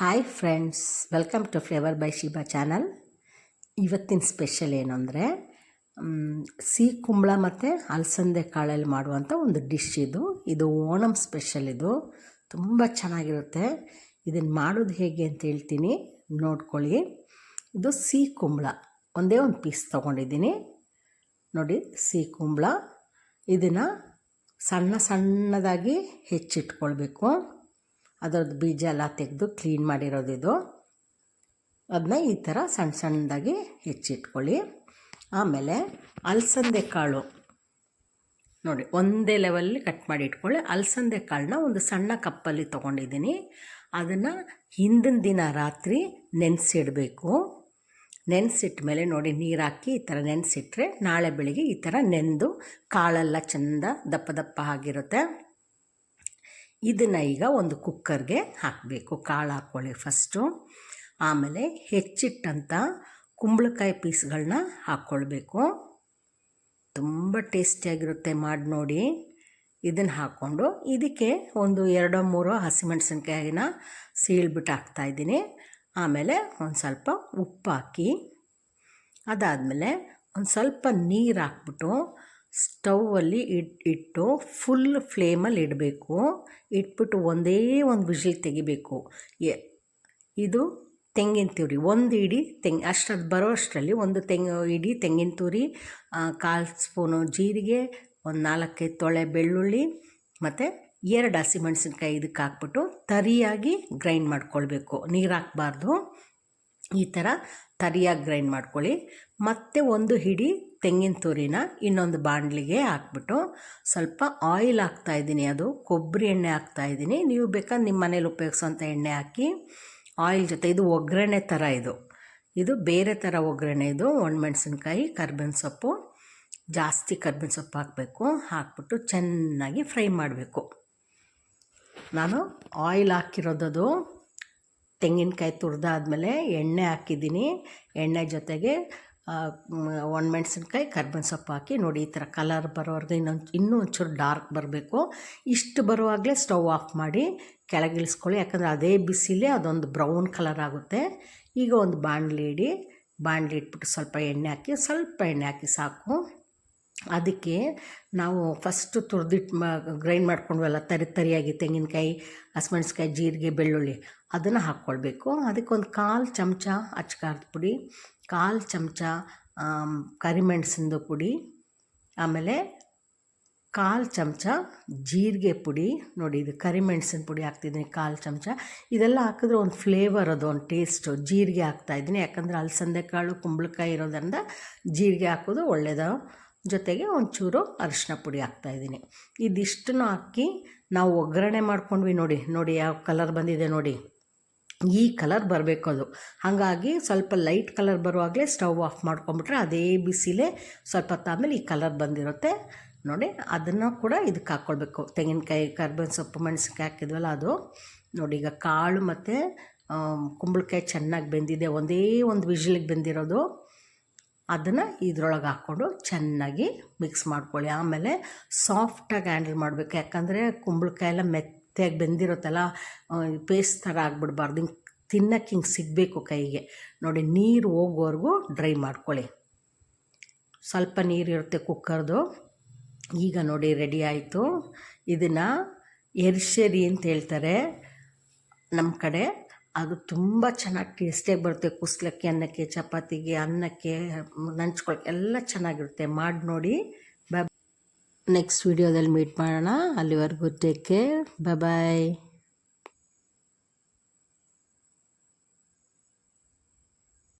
Hi friends welcome to flavour by Shiba channel ಇವತ್ತಿನ special ಏನು ಅಂದರೆ ಸಿಹಿ ಕುಂಬಳ ಮತ್ತು ಅಲಸಂದೆ ಕಾಳಲ್ಲಿ ಮಾಡುವಂಥ ಒಂದು ಡಿಶ್ ಇದು. ಇದು ಓಣಂ ಸ್ಪೆಷಲ್ ಇದು. ತುಂಬ ಚೆನ್ನಾಗಿರುತ್ತೆ. ಇದನ್ನು ಮಾಡೋದು ಹೇಗೆ ಅಂತ ಹೇಳ್ತೀನಿ. ನೋಡ್ಕೊಳ್ಳಿ. ಇದು ಸಿಹಿ ಕುಂಬಳ. ಒಂದೇ ಒಂದು ಪೀಸ್ ತೊಗೊಂಡಿದ್ದೀನಿ. ನೋಡಿ, ಸಿಹಿ ಕುಂಬಳ. ಇದನ್ನು ಸಣ್ಣ ಸಣ್ಣದಾಗಿ ಹೆಚ್ಚಿಟ್ಕೊಳ್ಬೇಕು. ಅದರದ್ದು ಬೀಜ ಎಲ್ಲ ತೆಗೆದು ಕ್ಲೀನ್ ಮಾಡಿರೋದು ಇದು. ಅದನ್ನ ಈ ಥರ ಸಣ್ಣ ಸಣ್ಣದಾಗಿ ಹೆಚ್ಚಿಟ್ಕೊಳ್ಳಿ. ಆಮೇಲೆ ಅಲಸಂದೆ ಕಾಳು. ನೋಡಿ, ಒಂದೇ ಲೆವೆಲಲ್ಲಿ ಕಟ್ ಮಾಡಿ ಇಟ್ಕೊಳ್ಳಿ. ಅಲಸಂದೆ ಕಾಳನ್ನ ಒಂದು ಸಣ್ಣ ಕಪ್ಪಲ್ಲಿ ತೊಗೊಂಡಿದ್ದೀನಿ. ಅದನ್ನು ಹಿಂದಿನ ದಿನ ರಾತ್ರಿ ನೆನೆಸಿಡಬೇಕು. ನೆನೆಸಿಟ್ಟ ಮೇಲೆ ನೋಡಿ ನೀರು ಹಾಕಿ ಈ ಥರ ನೆನೆಸಿಟ್ರೆ ನಾಳೆ ಬೆಳಿಗ್ಗೆ ಈ ಥರ ನೆಂದು ಕಾಳೆಲ್ಲ ಚೆಂದ ದಪ್ಪ ದಪ್ಪ ಆಗಿರುತ್ತೆ. ಇದನ್ನು ಈಗ ಒಂದು ಕುಕ್ಕರ್ಗೆ ಹಾಕಬೇಕು. ಕಾಳು ಹಾಕ್ಕೊಳ್ಳಿ ಫಸ್ಟು ಆಮೇಲೆ ಹೆಚ್ಚಿಟ್ಟಂಥ ಕುಂಬಳಕಾಯಿ ಪೀಸ್ಗಳನ್ನ ಹಾಕ್ಕೊಳ್ಬೇಕು ತುಂಬ ಟೇಸ್ಟಿಯಾಗಿರುತ್ತೆ ಮಾಡಿ ನೋಡಿ. ಇದನ್ನು ಹಾಕ್ಕೊಂಡು ಇದಕ್ಕೆ ಒಂದು ಎರಡೋ ಮೂರೋ ಹಸಿಮೆಣಸಿನ್ಕಾಯಿನ ಸೀಳ್ಬಿಟ್ಟು ಹಾಕ್ತಾಯಿದ್ದೀನಿ ಆಮೇಲೆ ಒಂದು ಸ್ವಲ್ಪ ಉಪ್ಪು ಹಾಕಿ ಅದಾದಮೇಲೆ ಒಂದು ಸ್ವಲ್ಪ ನೀರು ಹಾಕ್ಬಿಟ್ಟು ಸ್ಟೌವಲ್ಲಿ ಇಟ್ ಇಟ್ಟು ಫುಲ್ ಫ್ಲೇಮಲ್ಲಿ ಇಡಬೇಕು. ಇಟ್ಬಿಟ್ಟು ಒಂದೇ ಒಂದು ವಿಷಲ್ ತೆಗಿಬೇಕು. ಎ, ಇದು ತೆಂಗಿನ ತುರಿ. ಒಂದು ಇಡೀ ತೆಂಗ್ ಅಷ್ಟದು ಬರೋ ಅಷ್ಟರಲ್ಲಿ ಒಂದು ತೆಂಗು ಇಡೀ ತೆಂಗಿನ ತುರಿ ಕಾಲು ಸ್ಪೂನು ಜೀರಿಗೆ, ಒಂದು ನಾಲ್ಕೈದು ತೊಳೆ ಬೆಳ್ಳುಳ್ಳಿ ಮತ್ತು ಎರಡು ಹಸಿಮೆಣಸಿನ್ಕಾಯಿ ಇದಕ್ಕೆ ಹಾಕ್ಬಿಟ್ಟು ತರಿಯಾಗಿ ಗ್ರೈಂಡ್ ಮಾಡ್ಕೊಳ್ಬೇಕು. ನೀರು ಹಾಕ್ಬಾರ್ದು. ಈ ಥರ ತರಿಯಾಗಿ ಗ್ರೈಂಡ್ ಮಾಡ್ಕೊಳ್ಳಿ. ಮತ್ತು ಒಂದು ಹಿಡಿ ತೆಂಗಿನ ತುರಿನ ಇನ್ನೊಂದು ಬಾಣಲಿಗೆ ಹಾಕ್ಬಿಟ್ಟು ಸ್ವಲ್ಪ ಆಯಿಲ್ ಹಾಕ್ತಾಯಿದ್ದೀನಿ ಅದು, ಕೊಬ್ಬರಿ ಎಣ್ಣೆ ಹಾಕ್ತಾಯಿದ್ದೀನಿ ನೀವು ಬೇಕಾದ್ರೆ ನಿಮ್ಮ ಮನೇಲಿ ಉಪಯೋಗಿಸೋಂಥ ಎಣ್ಣೆ ಹಾಕಿ ಆಯಿಲ್ ಜೊತೆ, ಇದು ಒಗ್ಗರಣೆ ಥರ ಇದು. ಇದು ಬೇರೆ ಥರ ಒಗ್ಗರಣೆ ಇದು, ಒಣಮೆಣ್ಸಿನ್ಕಾಯಿ, ಕರ್ಬೇವಿನ ಸೊಪ್ಪು, ಜಾಸ್ತಿ ಕರ್ಬೇವಿನ ಸೊಪ್ಪು ಹಾಕಬೇಕು. ಹಾಕ್ಬಿಟ್ಟು ಚೆನ್ನಾಗಿ ಫ್ರೈ ಮಾಡಬೇಕು. ನಾನು ಆಯಿಲ್ ಹಾಕಿರೋದದು ತೆಂಗಿನಕಾಯಿ ತುರಿದಾದ್ಮೇಲೆ ಎಣ್ಣೆ ಹಾಕಿದ್ದೀನಿ. ಎಣ್ಣೆ ಜೊತೆಗೆ ಒಣಮೆಣ್ಸಿನ್ಕಾಯಿ, ಕರ್ಬೇವಿನ ಸೊಪ್ಪು ಹಾಕಿ ನೋಡಿ ಈ ಥರ ಕಲರ್ ಬರೋವರೆಗೆ ಇನ್ನೊಂದು, ಇನ್ನೂ ಒಂಚೂರು ಡಾರ್ಕ್ ಬರಬೇಕು. ಇಷ್ಟು ಬರುವಾಗಲೇ ಸ್ಟವ್ ಆಫ್ ಮಾಡಿ ಕೆಳಗಿಳಿಸ್ಕೊಳ್ಳಿ ಯಾಕಂದರೆ ಅದೇ ಬಿಸಿಲೇ ಅದೊಂದು ಬ್ರೌನ್ ಕಲರ್ ಆಗುತ್ತೆ. ಈಗ ಒಂದು ಬಾಣಲಿ ಇಡಿ, ಬಾಣಲಿ ಇಟ್ಬಿಟ್ಟು ಸ್ವಲ್ಪ ಎಣ್ಣೆ ಹಾಕಿ, ಸ್ವಲ್ಪ ಎಣ್ಣೆ ಹಾಕಿ ಸಾಕು. ಅದಕ್ಕೆ ನಾವು ಫಸ್ಟು ತುರ್ದಿಟ್ಟು ಮ ಗ್ರೈಂಡ್ ಮಾಡ್ಕೊಂಡ್ವಲ್ಲ, ತರಿ, ತರಿಯಾಗಿ ತೆಂಗಿನಕಾಯಿ ಹಸಿಮೆಣ್ಸಿಕಾಯಿ ಜೀರಿಗೆ, ಬೆಳ್ಳುಳ್ಳಿ, ಅದನ್ನು ಹಾಕ್ಕೊಳ್ಬೇಕು. ಅದಕ್ಕೊಂದು ಕಾಲು ಚಮಚ ಅಚ್ಕಾರದ ಪುಡಿ, ಕಾಲು ಚಮಚ ಕರಿಮೆಣಸಿಂದು ಪುಡಿ, ಆಮೇಲೆ ಕಾಲು ಚಮಚ ಜೀರಿಗೆ ಪುಡಿ, ನೋಡಿ ಇದು ಕರಿಮೆಣಸಿನ ಪುಡಿ ಹಾಕ್ತಿದ್ದೀನಿ, ಕಾಲು ಚಮಚ. ಇದೆಲ್ಲ ಹಾಕಿದ್ರೆ ಒಂದು ಫ್ಲೇವರ್ ಅದು, ಒಂದು ಟೇಸ್ಟು ಜೀರಿಗೆ ಹಾಕ್ತಾಯಿದ್ದೀನಿ ಯಾಕಂದರೆ ಅಲಸಂದೆ ಕಾಳು ಕುಂಬಳಕಾಯಿ ಇರೋದ್ರಿಂದ ಜೀರಿಗೆ ಹಾಕೋದು ಒಳ್ಳೆಯದು ಜೊತೆಗೆ ಒಂಚೂರು ಅರಿಶಿನ ಪುಡಿ ಹಾಕ್ತಾಯಿದ್ದೀನಿ ಇದಿಷ್ಟನ್ನು ಹಾಕಿ ನಾವು ಒಗ್ಗರಣೆ ಮಾಡ್ಕೊಂಡ್ವಿ ನೋಡಿ ನೋಡಿ ಯಾವ ಕಲರ್ ಬಂದಿದೆ ನೋಡಿ. ಈ ಕಲರ್ ಬರಬೇಕು ಅದು. ಹಾಗಾಗಿ ಸ್ವಲ್ಪ ಲೈಟ್ ಕಲರ್ ಬರುವಾಗಲೇ ಸ್ಟವ್ ಆಫ್ ಮಾಡ್ಕೊಂಬಿಟ್ರೆ ಅದೇ ಬಿಸಿಲೇ ಸ್ವಲ್ಪ ಹೊತ್ತಾದ್ಮೇಲೆ ಈ ಕಲರ್ ಬಂದಿರುತ್ತೆ. ನೋಡಿ, ಅದನ್ನು ಕೂಡ ಇದಕ್ಕೆ ಹಾಕ್ಕೊಳ್ಬೇಕು ತೆಂಗಿನಕಾಯಿ, ಕರ್ಬೇವಿನ ಸೊಪ್ಪು, ಮೆಣಸಿನ್ಕಾಯಿ ಹಾಕಿದ್ವಲ್ಲ ಅದು. ನೋಡಿ, ಈಗ ಕಾಳು ಮತ್ತು ಕುಂಬಳಕಾಯಿ ಚೆನ್ನಾಗಿ ಬೆಂದಿದೆ. ಒಂದೇ ಒಂದು ವಿಜಿಲಿಗೆ ಬೆಂದಿರೋದು. ಅದನ್ನು ಇದ್ರೊಳಗೆ ಹಾಕ್ಕೊಂಡು ಚೆನ್ನಾಗಿ ಮಿಕ್ಸ್ ಮಾಡ್ಕೊಳ್ಳಿ. ಆಮೇಲೆ ಸಾಫ್ಟಾಗಿ ಹ್ಯಾಂಡಲ್ ಮಾಡಬೇಕು. ಯಾಕಂದರೆ ಕುಂಬಳಕಾಯಿ ಎಲ್ಲ ಮೆತ್ತಗೆ ಬೆಂದಿರುತ್ತಲ್ಲ ಪೇಸ್ಟ್ ಥರ ಆಗಿಬಿಡ್ಬಾರ್ದು. ಹಿಂಗೆ ತಿನ್ನಕ್ಕೆ ಹಿಂಗೆ ಸಿಗಬೇಕು ಕೈಗೆ. ನೋಡಿ, ನೀರು ಹೋಗೋವರೆಗೂ ಡ್ರೈ ಮಾಡ್ಕೊಳ್ಳಿ. ಸ್ವಲ್ಪ ನೀರಿರುತ್ತೆ ಕುಕ್ಕರ್ದು. ಈಗ ನೋಡಿ ರೆಡಿ ಆಯಿತು. ಇದನ್ನು ಎರ್ಶೇರಿ ಅಂತ ಹೇಳ್ತಾರೆ. ನಮ್ಮ ಕಡೆ ಅದು ತುಂಬ ಚೆನ್ನಾಗಿ ಟೇಸ್ಟಿಯಾಗಿ ಬರುತ್ತೆ. ಕುಸ್ಲಕ್ಕಿ ಅನ್ನಕ್ಕೆ, ಚಪಾತಿಗೆ ಅನ್ನಕ್ಕೆ, ನಂಚ್ಕೊಳಕ್ಕೆ ಎಲ್ಲ ಚೆನ್ನಾಗಿರುತ್ತೆ. ಮಾಡಿ ನೋಡಿ. ಬ ನೆಕ್ಸ್ಟ್ ವೀಡಿಯೋದಲ್ಲಿ ಮೀಟ್ ಮಾಡೋಣ. ಅಲ್ಲಿವರೆಗೂ ಟೇಕ್ ಕೇರ್ ಬಾಯ್